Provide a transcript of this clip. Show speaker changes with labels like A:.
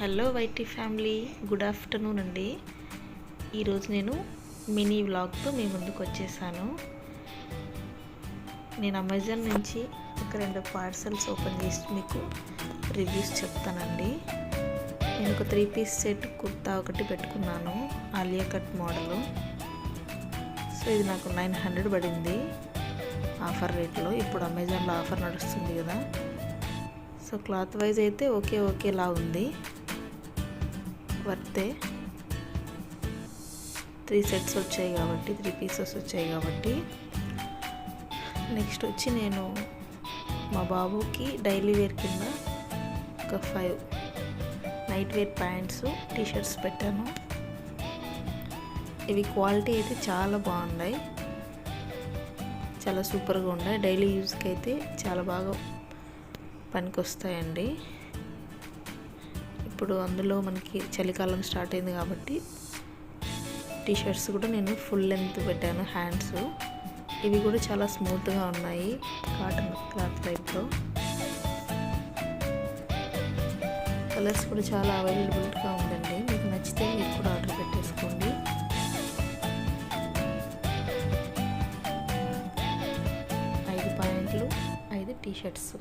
A: Hello YT family good afternoon అండి. ఈరోజు నేను మినీ వ్లాగ్తో మీ ముందుకు వచ్చేసాను. నేను అమెజాన్ నుంచి ఒక రెండు పార్సల్స్ ఓపెన్ చేసి మీకు రివ్యూస్ చెప్తానండి. నేను ఒక త్రీ పీస్ సెట్ కుర్తా ఒకటి పెట్టుకున్నాను ఆలియా కట్ మోడలు. సో ఇది నాకు నైన్ హండ్రెడ్ పడింది ఆఫర్ రేట్లో. ఇప్పుడు అమెజాన్లో ఆఫర్ నడుస్తుంది కదా. సో క్లాత్ వైజ్ అయితే ఓకే ఓకేలా ఉంది. వర్తే త్రీ సెట్స్ వచ్చాయి కాబట్టి త్రీ పీసెస్ వచ్చాయి కాబట్టి. నెక్స్ట్ వచ్చి నేను మా బాబుకి డైలీ వేర్ కింద ఒక five night wear pants T-shirts పెట్టాను. ఇవి క్వాలిటీ అయితే చాలా బాగున్నాయి. చాలా సూపర్గా ఉన్నాయి. డైలీ యూస్కి అయితే చాలా బాగా పనికొస్తాయండి. ఇప్పుడు అందులో మనకి చలికాలం స్టార్ట్ అయింది కాబట్టి టీషర్ట్స్ కూడా నేను ఫుల్ లెంత్ పెట్టాను హ్యాండ్స్. ఇవి కూడా చాలా స్మూత్గా ఉన్నాయి కాటన్ క్లాత్ టైప్లో. కలర్స్ కూడా చాలా అవైలబుల్గా ఉందండి. మీకు నచ్చితే మీరు కూడా ఆర్డర్ పెట్టేసుకోండి. ఐదు పాయింట్లు ఐదు టీషర్ట్స్.